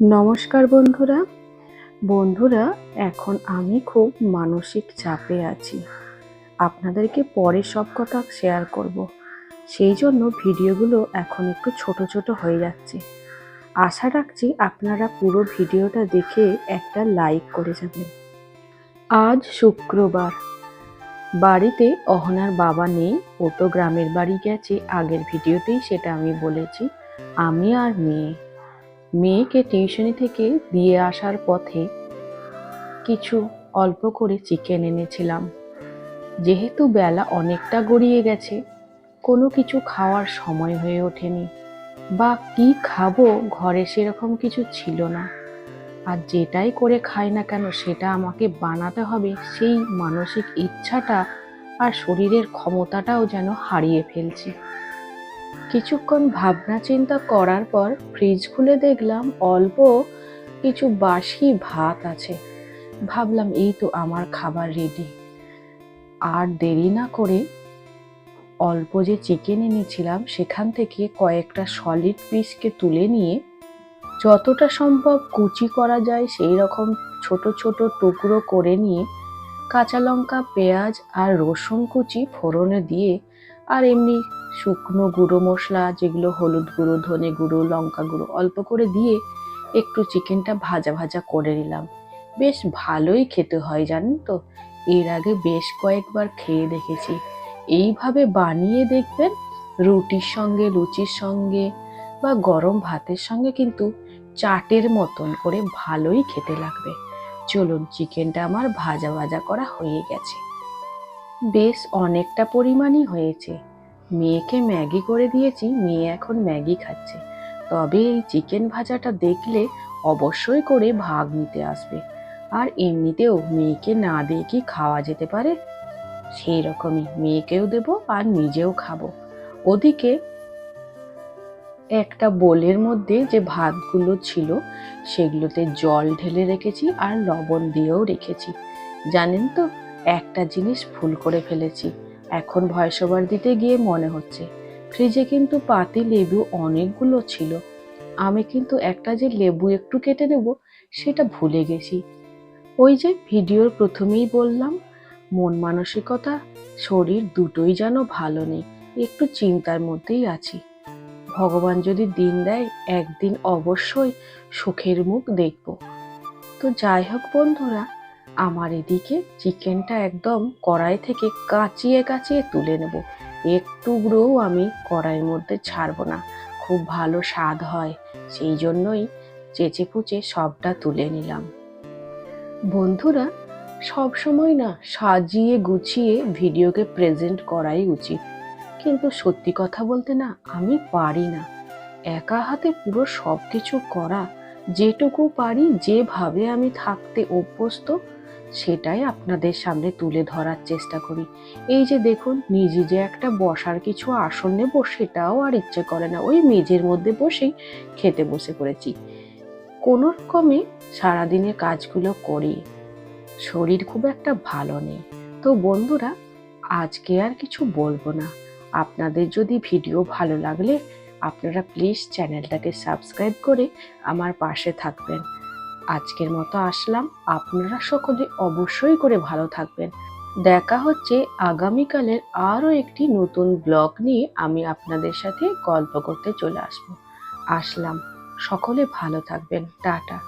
নমস্কার বন্ধুরা। বন্ধুরা, এখন আমি খুব মানসিক চাপে আছি। আপনাদেরকে পরে সব কথা শেয়ার করব। সেই জন্য ভিডিওগুলো এখন একটু ছোট ছোট হয়ে যাচ্ছে। আশা রাখছি আপনারা পুরো ভিডিওটা দেখে একটা লাইক করে যাবেন। আজ শুক্রবার। বাড়িতে অহনার বাবা নেই, ও তো গ্রামের বাড়ি গেছে, আগের ভিডিওতেই সেটা আমি বলেছি। আমি আর মেয়ে। মেয়েকে টিউশনি থেকে দিয়ে আসার পথে কিছু অল্প করে চিকেন এনেছিলাম। যেহেতু বেলা অনেকটা গড়িয়ে গেছে, কোনো কিছু খাওয়ার সময় হয়ে ওঠেনি। বা কি খাব, ঘরে সেরকম কিছু ছিল না। আর যেটাই করে খাই না কেন, সেটা আমাকে বানাতে হবে, সেই মানসিক ইচ্ছাটা আর শরীরের ক্ষমতাটাও যেন হারিয়ে ফেলছি। কিছুক্ষণ ভাবনা চিন্তা করার পর ফ্রিজ খুলে দেখলাম অল্প কিছু বাসি ভাত আছে। ভাবলাম, এই তো আমার খাবার রেডি আর দেরি না করে অল্প যে চিকেন এনেছিলাম, সেখান থেকে কয়েকটা সলিড পিসকে তুলে নিয়ে যতটা সম্ভব কুচি করা যায়, সেই রকম ছোট ছোট টুকরো করে নিয়ে কাঁচা লঙ্কা, পেঁয়াজ আর রসুন কুচি ফোড়নে দিয়ে আর এমনি শুকনো গুঁড়ো মশলা, যেগুলো হলুদ গুঁড়ো, ধনে গুঁড়ো, লঙ্কা গুঁড়ো অল্প করে দিয়ে একটু চিকেনটা ভাজা ভাজা করে নিলাম। বেশ ভালোই খেতে হয়, জানেন তো? এর আগে বেশ কয়েকবার খেয়ে দেখেছি। এইভাবে বানিয়ে দেখবেন রুটির সঙ্গে, লুচির সঙ্গে বা গরম ভাতের সঙ্গে কিন্তু চাটের মতন করে ভালোই খেতে লাগবে। চলুন, চিকেনটা আমার ভাজা ভাজা করা হয়ে গেছে। বেশ অনেকটা পরিমাণই হয়েছে। মেয়েকে ম্যাগি করে দিয়েছি, মেয়ে এখন ম্যাগি খাচ্ছে। তবে এই চিকেন ভাজাটা দেখলে অবশ্যই করে ভাগ নিতে আসবে। আর এমনিতেও মেয়েকে না দিয়ে কি খাওয়া যেতে পারে? সেই রকমই, মেয়েকেও দেব আর নিজেও খাব। ওদিকে একটা বোলের মধ্যে যে ভাতগুলো ছিল, সেগুলোতে জল ঢেলে রেখেছি আর লবণ দিয়েও রেখেছি। জানেন তো একটা জিনিস ভুল করে ফেলেছি। এখন ভয়েস ওভার দিতে গিয়ে মনে হচ্ছে, ফ্রিজে কিন্তু পাতি, লেবু অনেকগুলো ছিল। আমি কিন্তু একটা যে লেবু একটু কেটে নেব, সেটা ভুলে গেছি। ওই যে ভিডিওর প্রথমেই বললাম, মন মানসিকতা, শরীর দুটোই যেন ভালো নেই, একটু চিন্তার মধ্যেই আছি। ভগবান যদি দিন দেয়, একদিন অবশ্যই সুখের মুখ দেখব। তো যাই হোক বন্ধুরা আমার এদিকে চিকেনটা একদম কড়াই থেকে কাচিয়ে কাচিয়ে তুলে নেব। একটুগুলোও আমি কড়াইয়ের মধ্যে ছাড়বো না। খুব ভালো স্বাদ হয়। সেই জন্যই চেচে পুচে সবটা তুলে নিলাম। বন্ধুরা সব সময় না সাজিয়ে গুছিয়ে ভিডিওকে প্রেজেন্ট করাই উচিত। কিন্তু সত্যি কথা বলতে না আমি পারি না। একা হাতে পুরো সব কিছু করা, যেটুকু পারি, যেভাবে আমি থাকতে অভ্যস্ত সেটাই আপনাদের সামনে তুলে ধরার চেষ্টা করি। এই যে দেখুন, নিজে যে একটা বসার কিছু আসন নেব, সেটাও আর ইচ্ছে করে না। ওই মেঝের মধ্যে বসেই খেতে বসে পড়েছি। কোনো রকমে সারাদিনের কাজগুলো করি। শরীর খুব একটা ভালো নেই। তো বন্ধুরা, আজকে আর কিছু বলব না। আপনাদের যদি ভিডিও ভালো লাগলে আপনারা প্লিজ চ্যানেলটাকে সাবস্ক্রাইব করে আমার পাশে থাকবেন। আজকের মতো আসলাম। আপনারা সকলে অবশ্যই করে ভালো থাকবেন। দেখা হচ্ছে আগামীকালের আরও একটি নতুন ব্লগ নিয়ে আমি আপনাদের সাথে গল্প করতে চলে আসব। আসলাম। সকলে ভালো থাকবেন। টাটা।